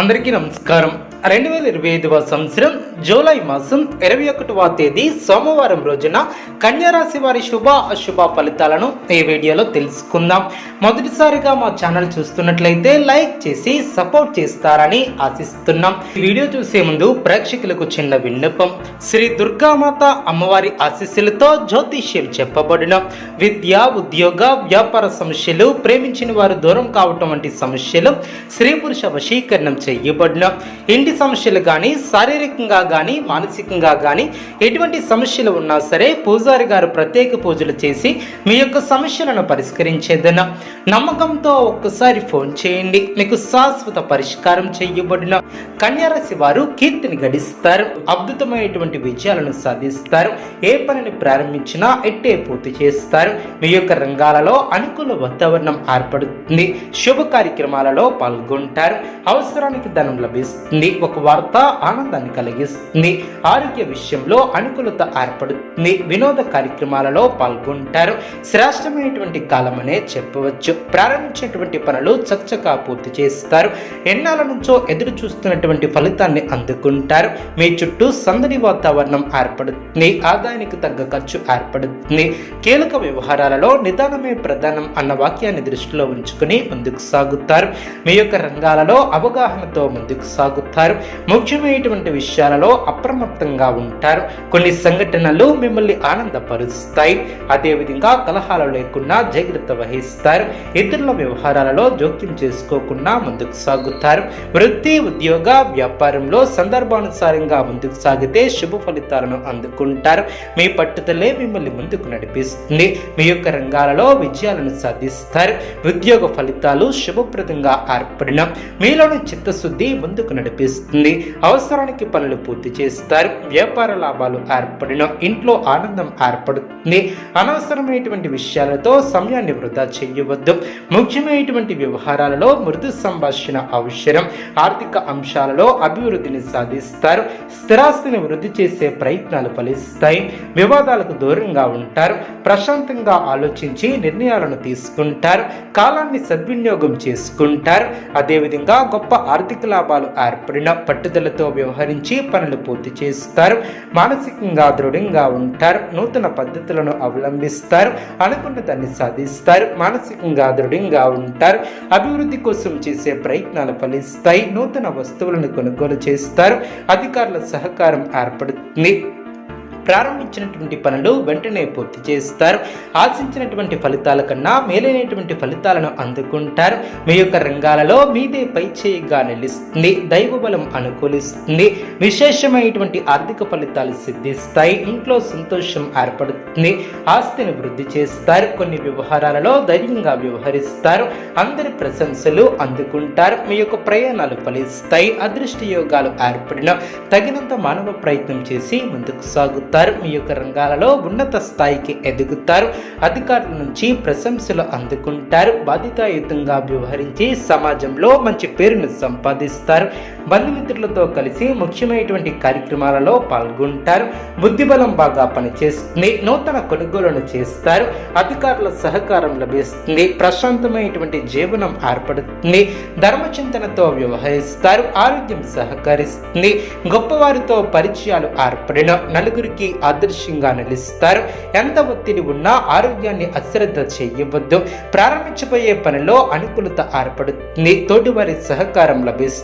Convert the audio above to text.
అందరికీ నమస్కారం. రెండు వేల ఇరవై ఐదవ సంవత్సరం జూలై మాసం ఇరవై ఒకటవ తేదీ సోమవారం రోజున కన్యారాశి వారి శుభ అశుభ ఫలితాలను ఈ వీడియోలో తెలుసుకుందాం. మొదటిసారిగా మా ఛానల్ చూస్తున్నట్లయితే లైక్ చేసి సపోర్ట్ చేస్తారని ఆశిస్తున్నాం. ఈ వీడియో చూసే ముందు ప్రేక్షకులకు చిన్న విన్నపం. శ్రీ దుర్గామాత అమ్మవారి ఆశీస్సులతో జ్యోతిష్యం చెప్పబడిన విద్య ఉద్యోగ వ్యాపార సమస్యలు ప్రేమించిన వారు దూరం కావటం వంటి సమస్యలు స్త్రీ పురుష వశీకరణం చేయబడిన ఇంటి సమస్యలు కానీ శారీరకంగా కానీ మానసికంగా కానీ ఎటువంటి సమస్యలు ఉన్నా సరే పూజారి గారు ప్రత్యేక పూజలు చేసి మీ యొక్క సమస్యలను పరిష్కరించేదన. నమ్మకంతో ఒక్కసారి ఫోన్ చేయండి. మీకు శాశ్వత పరిష్కారం చేయబడిన కన్యారాశి వారు కీర్తిని గడిస్తారు. అద్భుతమైనటువంటి విజయాలను సాధిస్తారు. ఏ పనిని ప్రారంభించినా ఎట్టే పూర్తి చేస్తారు. మీ యొక్క రంగాలలో అనుకూల వాతావరణం ఏర్పడుతుంది. శుభ కార్యక్రమాలలో పాల్గొంటారు. అవసరానికి ధనం లభిస్తుంది. ఒక వార్త ఆనందాన్ని కలిగిస్తుంది. ఆరోగ్య విషయంలో అనుకూలత ఏర్పడుతుంది. వినోద కార్యక్రమాలలో పాల్గొంటారు. శ్రేష్టమైనటువంటి కాలం అనే చెప్పవచ్చు. ప్రారంభించినటువంటి పనులు చక్కగా పూర్తి చేస్తారు. ఎన్నాల నుంచో ఎదురు చూస్తున్నటువంటి ఫలితాన్ని అందుకుంటారు. మీ చుట్టూ సందడి వాతావరణం ఏర్పడుతుంది. ఆదాయానికి తగ్గ ఖర్చు ఏర్పడుతుంది. కీలక వ్యవహారాలలో నిదానమే ప్రధానం అన్న వాక్యాన్ని దృష్టిలో ఉంచుకుని ముందుకు సాగుతారు. మీ యొక్క రంగాలలో అవగాహన అవగాహనతో ముందుకు సాగుతారు. ముఖ్యమైనటువంటి విషయాలలో అప్రమత్తంగా ఉంటారు. కొన్ని సంఘటనలు మిమ్మల్ని ఆనందపరుస్తాయి. అదేవిధంగా కలహాలు లేకుండా జాగ్రత్త వహిస్తారు. ఇతరుల వ్యవహారాలలో జోక్యం చేసుకోకుండా ముందుకు సాగుతారు. వృత్తి ఉద్యోగ వ్యాపారంలో సందర్భానుసారంగా ముందుకు సాగితే శుభ ఫలితాలను అందుకుంటారు. మీ పట్టుదలే మిమ్మల్ని ముందుకు నడిపిస్తుంది. మీ యొక్క రంగాలలో విజయాలను సాధిస్తారు. ఉద్యోగ ఫలితాలు శుభప్రదంగా ఏర్పడిన మీలోని చిత్తశుద్ధి ముందుకు నడిపిస్తుంది. అవసరానికి పనులు పూర్తి చేస్తారు. వ్యాపార లాభాలు ఏర్పడిన ఇంట్లో ఆనందం ఏర్పడుతుంది. అనవసరమైనటువంటి విషయాలతో సమయాన్ని వృధా చేయవద్దు. ముఖ్యమైనటువంటి వ్యవహారాలలో మృదు సంభాషణ అవసరం. ఆర్థిక అంశాలలో అభివృద్ధిని సాధిస్తారు. స్థిరాస్తిని వృద్ధి చేసే ప్రయత్నాలు ఫలిస్తాయి. వివాదాలకు దూరంగా ఉంటారు. ప్రశాంతంగా ఆలోచించి నిర్ణయాలను తీసుకుంటారు. కాలాన్ని సద్వినియోగం చేసుకుంటారు. అదేవిధంగా గొప్ప ఆర్థిక లాభాలు ఏర్పడిన పట్టుదలతో వ్యవహరించి పనులు పూర్తి చేస్తారు. మానసికంగా దృఢంగా ఉంటారు. నూతన పద్ధతులను అవలంబిస్తారు. అనుకున్న దాన్ని సాధిస్తారు. మానసికంగా దృఢంగా ఉంటారు. అభివృద్ధి కోసం చేసే ప్రయత్నాలు ఫలిస్తాయి. నూతన వస్తువులను కొనుగోలు చేస్తారు. అధికారుల సహకారం ఏర్పడుతుంది. ప్రారంభించినటువంటి పనులు వెంటనే పూర్తి చేస్తారు. ఆశించినటువంటి ఫలితాల కన్నా మేలైనటువంటి ఫలితాలను అందుకుంటారు. మీ యొక్క రంగాలలో మీదే పై చేయిగా నిలుస్తుంది. దైవ బలం అనుకూలిస్తుంది. విశేషమైనటువంటి ఆర్థిక ఫలితాలు సిద్ధిస్తాయి. ఇంట్లో సంతోషం ఏర్పడుతుంది. ఆస్తిని వృద్ధి చేస్తారు. కొన్ని వ్యవహారాలలో ధైర్యంగా వ్యవహరిస్తారు. అందరి ప్రశంసలు అందుకుంటారు. మీ యొక్క ప్రయాణాలు ఫలిస్తాయి. అదృష్ట యోగాలు ఏర్పడిన తగినంత మానవ ప్రయత్నం చేసి ముందుకు సాగుతారు. మీ యొక్క రంగాలలో ఉన్నత స్థాయికి ఎదుగుతారు అధికారుల నుంచి ప్రశంసలు అందుకుంటారు బాధ్యతాయుతంగా వ్యవహరించి సమాజంలో మంచి పేరును సంపాదిస్తారు. బంధుమిత్రులతో కలిసి ముఖ్యమైనటువంటి కార్యక్రమాలలో పాల్గొంటారు బుద్ధిబలం బాగా పనిచేస్తుంది నూతన కొనుగోలును చేస్తారు అధికారుల సహకారం లభిస్తుంది ప్రశాంతమైనటువంటి జీవనం ఏర్పడుతుంది ధర్మచింతనతో వ్యవహరిస్తారు ఆరోగ్యం సహకరిస్తుంది గొప్పవారితో పరిచయాలు ఏర్పడిన నలుగురికి ఆదర్శంగా నిలుస్తారు. ఎంత ఒత్తిడి ఉన్నా ఆరోగ్యాన్ని అశ్రద్ధ చేయవద్దు. ప్రారంభించబోయే పనిలో అనుకూలత ఏర్పడుతుంది. తోటివారి సహకారం లభిస్తుంది.